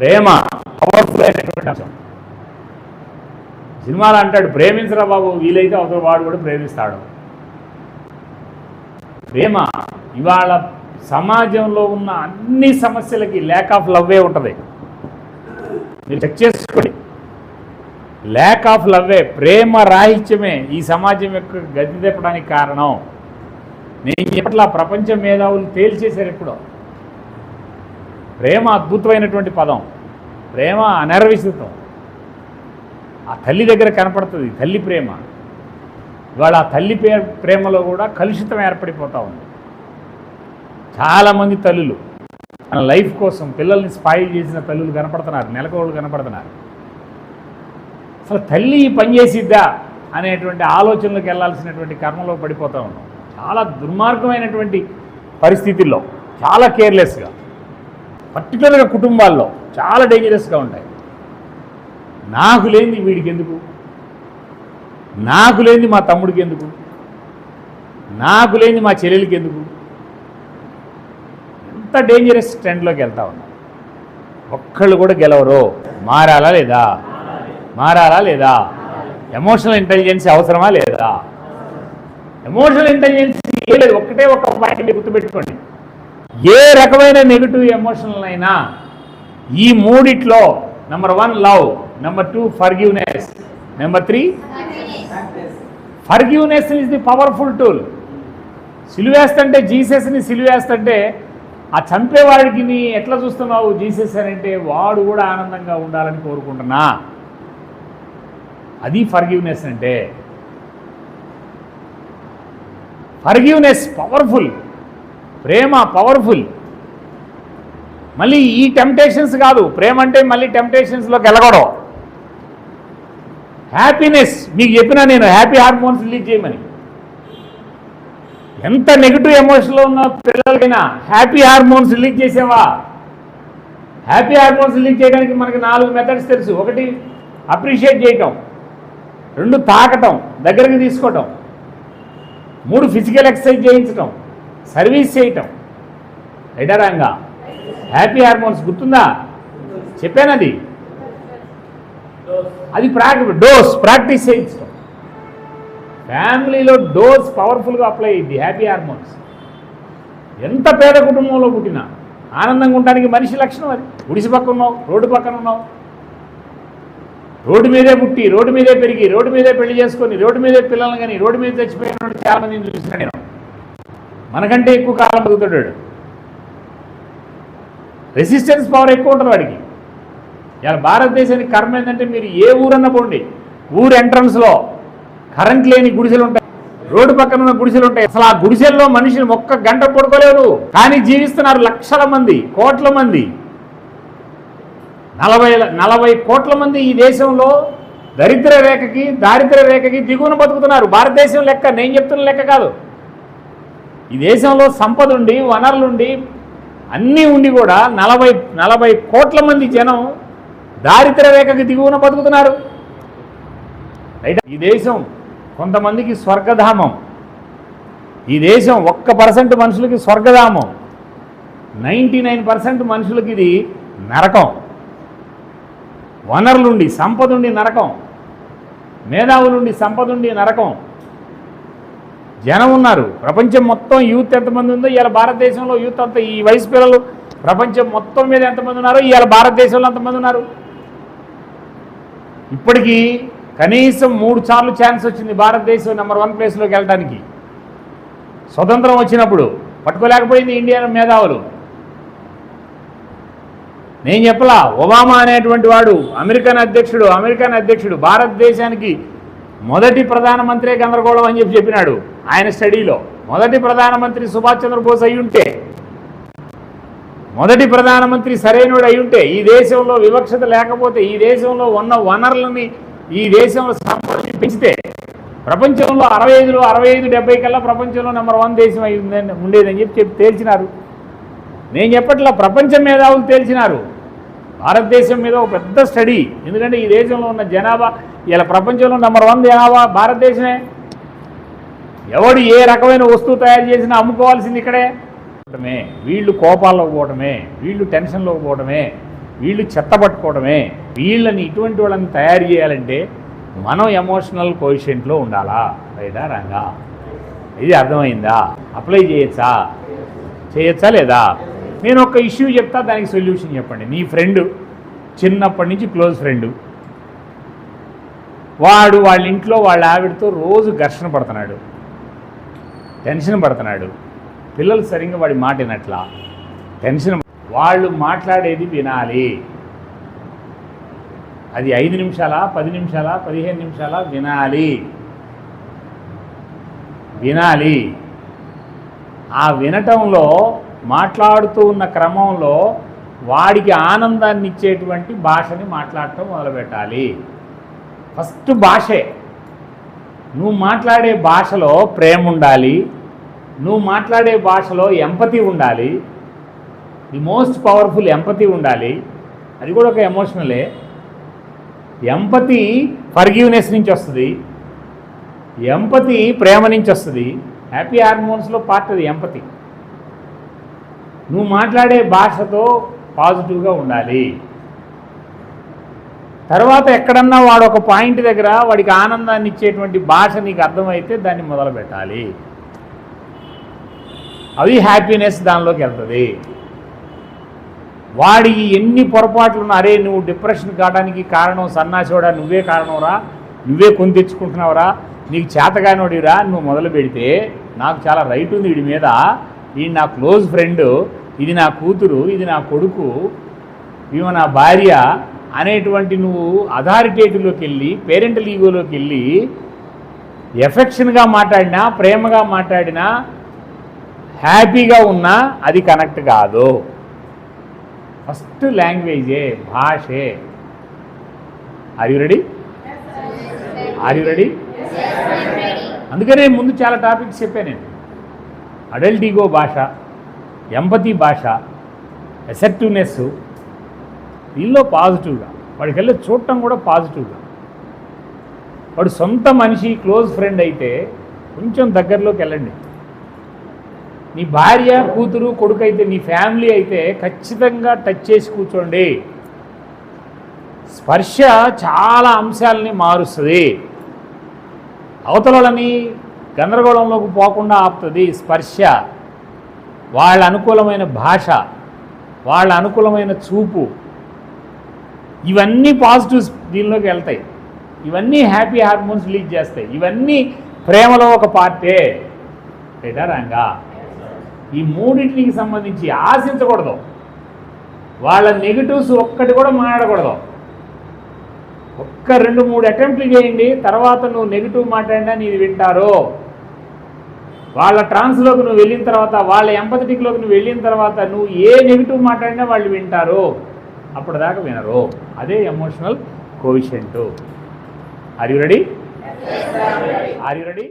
ప్రేమ powerful అయినటువంటి అంశం సినిమాలో అంటాడు ప్రేమించరా బాబు వీలైతే అవతల వాడు కూడా ప్రేమిస్తాడు. ప్రేమ ఇవాళ సమాజంలో ఉన్న అన్ని సమస్యలకి ల్యాక్ ఆఫ్ లవ్వే ఉంటుంది. మీరు చెక్ చేసుకోండి. ల్యాక్ ఆఫ్ లవ్వే ప్రేమ రాహిత్యమే ఈ సమాజం యొక్క గతి తెప్పడానికి కారణం. నేను చెప్పట్లా ప్రపంచ మేధావులు తేల్చేశారు ఎప్పుడో. ప్రేమ అద్భుతమైనటువంటి పదం. ప్రేమ అనర్విసితం. ఆ తల్లి దగ్గర కనపడుతుంది తల్లి ప్రేమ. ఇవాళ ఆ తల్లి పే ప్రేమలో కూడా కలుషితం ఏర్పడిపోతూ ఉంది. చాలామంది తల్లులు మన లైఫ్ కోసం పిల్లల్ని స్పాయిల్ చేసిన తల్లులు కనపడుతున్నారు నెలకోళ్ళు కనపడుతున్నారు. అసలు తల్లి పనిచేసిద్దా పని చేసిద్దా అనేటువంటి ఆలోచనలకు వెళ్ళాల్సినటువంటి కర్మలో పడిపోతూ ఉన్నాం. చాలా దుర్మార్గమైనటువంటి పరిస్థితుల్లో చాలా కేర్లెస్గా. పర్టికులర్గా కుటుంబాల్లో చాలా డేంజరస్గా ఉంటాయి. నాకు లేనిది వీడికి ఎందుకు నాకు లేనిది మా తమ్ముడికి ఎందుకు నాకు లేనిది మా చెల్లెలకి ఎందుకు ఎంత డేంజరస్ ట్రెండ్లోకి వెళ్తా ఉన్నాం. ఒక్కళ్ళు కూడా గెలవరు. మారాలా లేదా? మారాలా లేదా? ఎమోషనల్ ఇంటెలిజెన్స్ అవసరమా లేదా? ఎమోషనల్ ఇంటెలిజెన్స్ ఏ లేదు. ఒక్కటే ఒక పాయింట్ గుర్తుపెట్టుకోండి. ఏ రకమైన నెగిటివ్ ఎమోషనల్ అయినా ఈ మూడిట్లో number one love number two forgiveness number three forgiveness is the powerful tool సిలువేస్తుంటే జీసస్ని సిలువేస్తుంటే ఆ చంపేవాడికి నీ ఎట్లా చూస్తున్నావు జీసస్ అని అంటే వాడు కూడా ఆనందంగా ఉండాలని కోరుకుంటున్నా. అది ఫర్గివ్నెస్ అంటే. ఫర్గివ్నెస్ పవర్ఫుల్ ప్రేమ పవర్ఫుల్. మళ్ళీ ఈ టెంప్టేషన్స్ కాదు ప్రేమ అంటే మళ్ళీ టెంప్టేషన్స్లోకి వెళ్ళకూడదు. హ్యాపీనెస్ మీకు చెప్పినా నేను హ్యాపీ హార్మోన్స్ రిలీజ్ చేయమని. ఎంత నెగిటివ్ ఎమోషన్లో ఉన్న పిల్లలకైనా హ్యాపీ హార్మోన్స్ రిలీజ్ చేసావా? హ్యాపీ హార్మోన్స్ రిలీజ్ చేయడానికి మనకి నాలుగు మెథడ్స్ తెలుసు. ఒకటి అప్రిషియేట్ చేయటం రెండు తాకటం దగ్గరికి తీసుకోవటం మూడు ఫిజికల్ ఎక్సర్సైజ్ చేయించటం సర్వీస్ చేయటం. ఎడరంగా హ్యాపీ హార్మోన్స్ గుర్తుందా? చెప్పానది అది. ప్రాక్టి డోస్ ప్రాక్టీస్ చేయించడం ఫ్యామిలీలో డోస్ పవర్ఫుల్గా అప్లై అయ్యింది హ్యాపీ హార్మోన్స్. ఎంత పేద కుటుంబంలో పుట్టినా ఆనందంగా ఉండడానికి మనిషి లక్షణం అది. గుడిసి పక్కన ఉన్నావు రోడ్డు పక్కన ఉన్నావు. రోడ్డు మీదే పుట్టి రోడ్డు మీదే పెరిగి రోడ్డు మీదే పెళ్ళి చేసుకొని రోడ్డు మీదే పిల్లల్ని కానీ రోడ్డు మీద చచ్చిపోయిన వాడు చాలా చూసిన నేను. మనకంటే ఎక్కువ కాలం బతుకుతాడు రెసిస్టెన్స్ పవర్ ఎక్కువ ఉంటుంది వాడికి. ఇలా భారతదేశానికి కర్మ ఏంటంటే మీరు ఏ ఊరన్నా పోండి ఊరు ఎంట్రన్స్లో కరెంట్ లేని గుడిసెలు ఉంటాయి. రోడ్డు పక్కన ఉన్న గుడిసెలు ఉంటాయి. అసలు ఆ గుడిసెల్లో మనిషిని ఒక్క గంట పడుకోలేరు కానీ జీవిస్తున్నారు లక్షల మంది కోట్ల మంది. నలభై నలభై కోట్ల మంది ఈ దేశంలో దరిద్ర రేఖకి దారిద్ర రేఖకి దిగువన బతుకుతున్నారు. భారతదేశం లెక్క నేను చెప్తున్న లెక్క కాదు. ఈ దేశంలో సంపద ఉండి వనరులుండి అన్నీ ఉండి కూడా నలభై నలభై కోట్ల మంది జనం దారిద్ర రేఖకి దిగువన బతుకుతున్నారు. రైట్? ఈ దేశం కొంతమందికి స్వర్గధామం. ఈ దేశం ఒక్క పర్సెంట్ మనుషులకి స్వర్గధామం. నైంటీ నైన్ పర్సెంట్ మనుషులకి ఇది నరకం. వనరులుండి సంపదుండి నరకం. మేధావులుండి సంపదుండి నరకం. జనం ఉన్నారు. ప్రపంచం మొత్తం యూత్ ఎంతమంది ఉందో ఇవాళ భారతదేశంలో యూత్ అంతా ఈ వయసు పిల్లలు ప్రపంచం మొత్తం మీద ఎంతమంది ఉన్నారో ఇవాళ భారతదేశంలో ఎంతమంది ఉన్నారు? ఇప్పటికీ కనీసం మూడు సార్లు ఛాన్స్ వచ్చింది భారతదేశం నెంబర్ వన్ ప్లేస్లోకి వెళ్ళడానికి స్వతంత్రం వచ్చినప్పుడు పట్టుకోలేకపోయింది ఇండియన్ మేధావులు. నేను చెప్పలా ఒబామా అనేటువంటి వాడు అమెరికన్ అధ్యక్షుడు అమెరికన్ అధ్యక్షుడు భారతదేశానికి మొదటి ప్రధానమంత్రి గందరగోళం అని చెప్పి చెప్పినాడు. ఆయన స్టడీలో మొదటి ప్రధానమంత్రి సుభాష్ చంద్రబోస్ అయి ఉంటే మొదటి ప్రధానమంత్రి సరైనడు అయి ఉంటే ఈ దేశంలో వివక్షత లేకపోతే ఈ దేశంలో ఉన్న వనరులని ఈ దేశంలో సంపదని పెంచితే ప్రపంచంలో అరవై ఐదులో అరవై ఐదు డెబ్బై కల్లా ప్రపంచంలో నెంబర్ వన్ దేశం అయిందని ఉండేదని చెప్పి చెప్పి తేల్చినారు. నేను చెప్పట్లా ప్రపంచం మేధావులు తేల్చినారు. భారతదేశం మీద ఒక పెద్ద స్టడీ. ఎందుకంటే ఈ దేశంలో ఉన్న జనాభా ఇలా ప్రపంచంలో నెంబర్ వన్ జనాభా భారతదేశమే. ఎవడు ఏ రకమైన వస్తువు తయారు చేసినా అమ్ముకోవాల్సింది ఇక్కడే. పోవటమే వీళ్ళు కోపాల్లోకి పోవటమే వీళ్ళు టెన్షన్లోకి పోవటమే వీళ్ళు చెత్త పట్టుకోవడమే వీళ్ళని ఇటువంటి వాళ్ళని తయారు చేయాలంటే మనం ఎమోషనల్ కోయిషెంట్లో ఉండాలా? లేదా రంగా? ఇది అర్థమైందా? అప్లై చేయొచ్చా? చేయొచ్చా లేదా? నేను ఒక ఇష్యూ చెప్తా దానికి సొల్యూషన్ చెప్పండి. నీ ఫ్రెండ్ చిన్నప్పటి నుంచి క్లోజ్ ఫ్రెండ్ వాడు వాళ్ళ ఇంట్లో వాళ్ళ ఆవిడతో రోజు ఘర్షణ పడుతున్నాడు. టెన్షన్ పడుతున్నాడు. పిల్లలు సరిగ్గా వాడి మాట వినట్లా. టెన్షన్ వాళ్ళు మాట్లాడేది వినాలి. అది ఐదు నిమిషాల పది నిమిషాల పదిహేను నిమిషాల వినాలి. వినాలి. ఆ వినటంలో మాట్లాడుతూ ఉన్న క్రమంలో వాడికి ఆనందాన్ని ఇచ్చేటువంటి భాషని మాట్లాడటం మొదలుపెట్టాలి. ఫస్ట్ భాషే. నువ్వు మాట్లాడే భాషలో ప్రేమ ఉండాలి. నువ్వు మాట్లాడే భాషలో ఎంపతి ఉండాలి. ది మోస్ట్ పవర్ఫుల్ ఎంపతి ఉండాలి. అది కూడా ఒక ఎమోషనలే ఎంపతి ఫర్గివ్నెస్ నుంచి వస్తుంది. ఎంపతి ప్రేమ నుంచి వస్తుంది. హ్యాపీ హార్మోన్స్లో పార్ట్ అది ఎంపతి నువ్వు మాట్లాడే భాషతో పాజిటివ్గా ఉండాలి. తర్వాత ఎక్కడన్నా వాడు ఒక పాయింట్ దగ్గర వాడికి ఆనందాన్ని ఇచ్చేటువంటి భాష నీకు అర్థమైతే దాన్ని మొదలు పెట్టాలి అవి హ్యాపీనెస్ దానిలోకి వెళ్తుంది. వాడి ఎన్ని పొరపాట్లు అరే నువ్వు డిప్రెషన్ కావడానికి కారణం సన్నాసివాడా నువ్వే కారణంరా నువ్వే కొని తెచ్చుకుంటున్నావురా నీకు చేతగానోడిరా నువ్వు మొదలు పెడితే నాకు చాలా రైట్ ఉంది వీడి మీద. ఈ నా క్లోజ్ ఫ్రెండ్ ఇది నా కూతురు ఇది నా కొడుకు ఈమె నా భార్య అనేటువంటి నువ్వు అథారిటేటివ్లోకి వెళ్ళి పేరెంటల్ ఈగోలోకి వెళ్ళి ఎఫెక్షన్గా మాట్లాడినా ప్రేమగా మాట్లాడినా హ్యాపీగా ఉన్నా అది కనెక్ట్ కాదు. ఫస్ట్ లాంగ్వేజే భాషే are you ready are you ready అందుకనే ముందు చాలా టాపిక్స్ చెప్పాను నేను. అడల్ట్ ఈగో భాష ఎంపతి భాష ఎసెప్టివ్నెస్ దీనిలో పాజిటివ్గా వాడికి వెళ్ళి చూడటం కూడా పాజిటివ్గా. వాడు సొంత మనిషి క్లోజ్ ఫ్రెండ్ అయితే కొంచెం దగ్గరలోకి వెళ్ళండి. నీ భార్య కూతురు కొడుకు అయితే నీ ఫ్యామిలీ అయితే ఖచ్చితంగా టచ్ చేసి కూర్చోండి. స్పర్శ చాలా అంశాలని మారుస్తుంది. అవతలని గందరగోళంలోకి పోకుండా ఆపుతుంది స్పర్శ. వాళ్ళ అనుకూలమైన భాష వాళ్ళ అనుకూలమైన చూపు ఇవన్నీ పాజిటివ్స్ దీనిలోకి వెళ్తాయి. ఇవన్నీ హ్యాపీ హార్మోన్స్ రిలీజ్ చేస్తాయి. ఇవన్నీ ప్రేమలో ఒక పార్టే. రైటా రాంగా? ఈ మూడింటికి సంబంధించి ఆశించకూడదు. వాళ్ళ నెగిటివ్స్ ఒక్కటి కూడా మాట్లాడకూడదు. ఒక్క రెండు మూడు అటెంప్ట్లు చేయండి తర్వాత నువ్వు నెగిటివ్ మాట్లాడినా నీది వింటారు. వాళ్ళ ట్రాన్స్లోకి నువ్వు వెళ్ళిన తర్వాత వాళ్ళ ఎంపథటిక్లోకి నువ్వు వెళ్ళిన తర్వాత నువ్వు ఏ నెగిటివ్ మాట్లాడినా వాళ్ళు వింటారు. అప్పటిదాకా వినరు. అదే emotional quotient are you ready are you ready